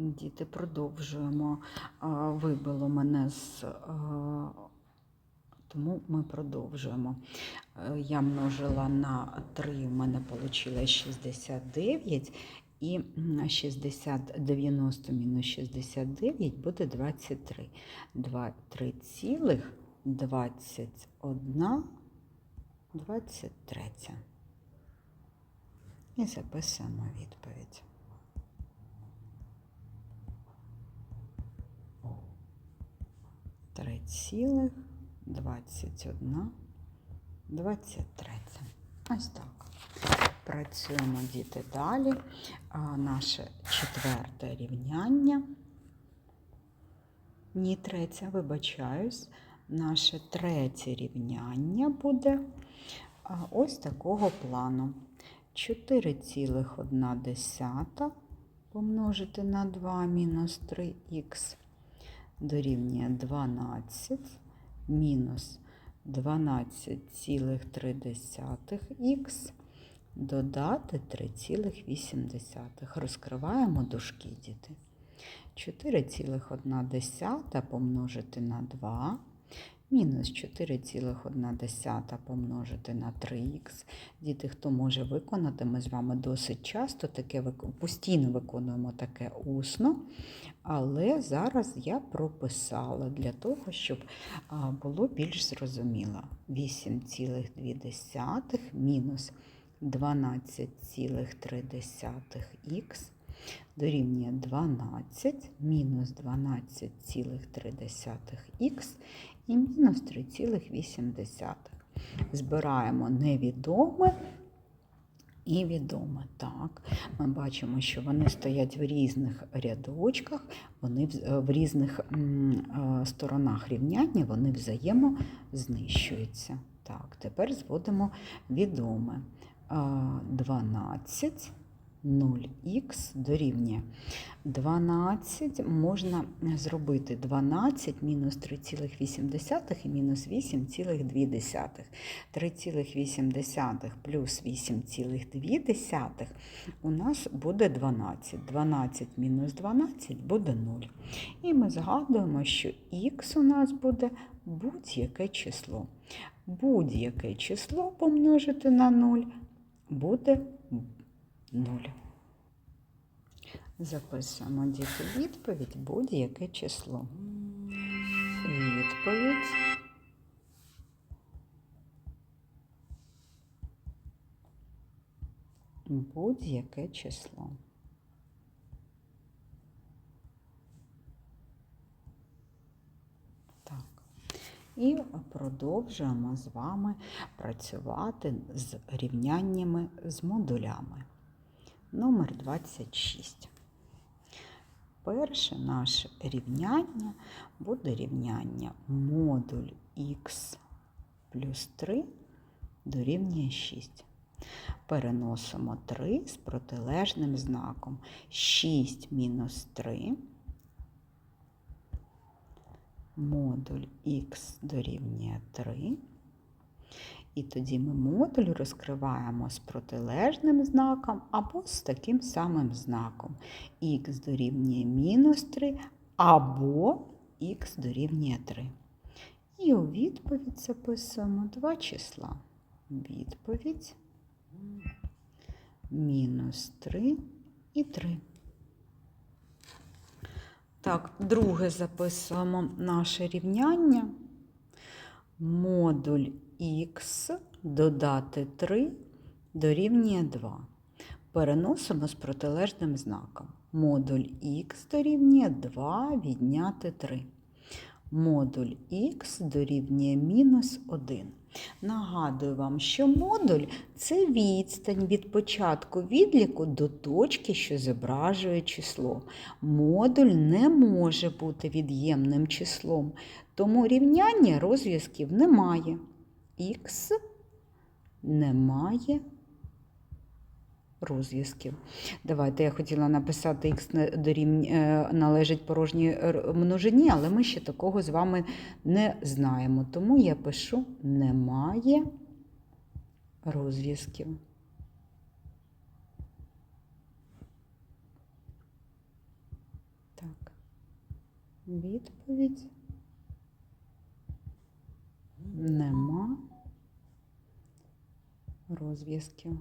Діти, продовжуємо. Вибило мене з. Тому ми продовжуємо. Е, Я множила на 3, в мене вийшло 69, і 60, 90 мінус 69 буде 23. 23 цілих 21, 23. І записуємо відповідь. Три цілих, двадцять одна, двадцять третя. Ось так. Працюємо діти далі. А, наше четверте рівняння. Ні, третє, вибачаюсь. Наше третє рівняння буде ось такого плану. 4,1 помножити на 2 мінус 3х дорівнює 12 мінус 12,3х додати 3,8. Розкриваємо дужки, діти. 4,1 помножити на 2 мінус 4,1 помножити на 3х. Діти, хто може виконати, ми з вами досить часто таке постійно виконуємо таке усно, але зараз я прописала для того, щоб було більш зрозуміло. 8,2 мінус 12,3х дорівнює 12 мінус 12,3х і мінус 3,8. Збираємо невідоме і відоме. Так, ми бачимо, що вони стоять в різних рядочках, вони в, е, різних е, сторонах рівняння, вони взаємознищуються. Так, тепер зводимо відоме. 12 0х дорівнює 12 можна зробити 12 мінус 3,8 і мінус 8,2. 3,8 плюс 8,2 у нас буде 12. 12 мінус 12 буде 0. І ми згадуємо, що х у нас буде будь-яке число. Будь-яке число помножити на 0 буде 0. Записуємо діти відповідь будь-яке число. Відповідь. Будь-яке число. Так. І продовжуємо з вами працювати з рівняннями з модулями. Номер 26. Перше наше рівняння буде рівняння модуль х плюс 3 дорівнює 6. Переносимо 3 з протилежним знаком. 6 мінус 3 модуль х дорівнює 3. І тоді ми модуль розкриваємо з протилежним знаком або з таким самим знаком. х дорівнює мінус 3 або х дорівнює 3. І у відповідь записуємо два числа. Відповідь мінус 3 і 3. Так, друге записуємо наше рівняння. Модуль х додати 3 дорівнює 2. Переносимо з протилежним знаком. Модуль х дорівнює 2 відняти 3. Модуль х дорівнює мінус 1. Нагадую вам, що модуль це відстань від початку відліку до точки, що зображує число. Модуль не може бути від'ємним числом, тому рівняння розв'язків немає. Х немає розв'язків. Давайте я хотіла написати х належить порожній множині, але ми ще такого з вами не знаємо. Тому я пишу немає розв'язків. Так, Відповідь. Нема розв'язків.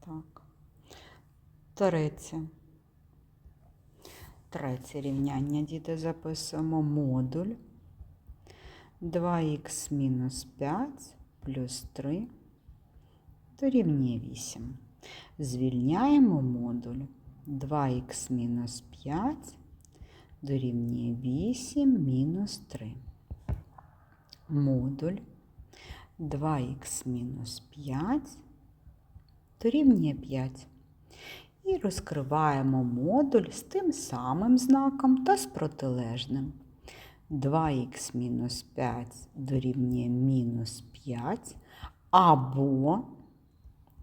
Так. Третє. Третє рівняння, діти, записуємо модуль 2х мінус 5 плюс 3 дорівнює 8. Звільняємо модуль 2х мінус 5 дорівнює 8 мінус 3. Модуль 2х мінус 5 дорівнює 5. І розкриваємо модуль з тим самим знаком та з протилежним. 2х мінус 5 дорівнює мінус 5, або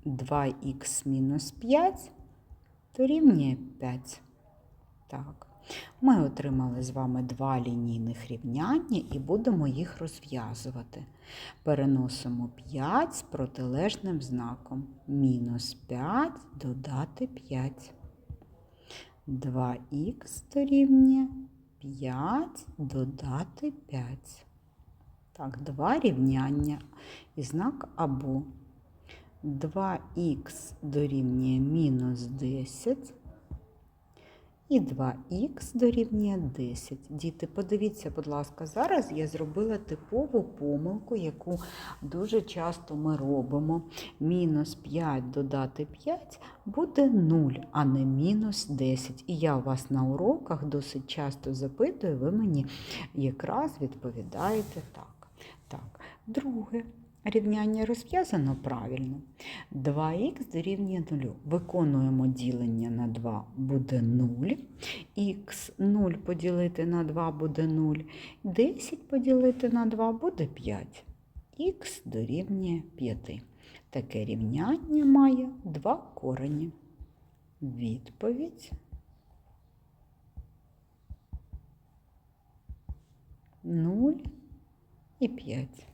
2х мінус 5 дорівнює 5. Так. Ми отримали з вами два лінійних рівняння і будемо їх розв'язувати. Переносимо 5 з протилежним знаком. Мінус 5 додати 5. 2х дорівнює 5 додати 5. Так, два рівняння і знак або 2х дорівнює мінус 10 і 2х дорівнює 10. Діти, подивіться, будь ласка, зараз я зробила типову помилку, яку дуже часто ми робимо. Мінус 5 додати 5 буде 0, а не мінус 10. І я у вас на уроках досить часто запитую, ви мені якраз відповідаєте так. Так, друге. Рівняння розв'язано правильно. 2х дорівнює 0. Виконуємо ділення на 2 буде 0. Х 0 поділити на 2 буде 0. 10 поділити на 2 буде 5. Х дорівнює 5. Таке рівняння має два корені. Відповідь 0 і 5.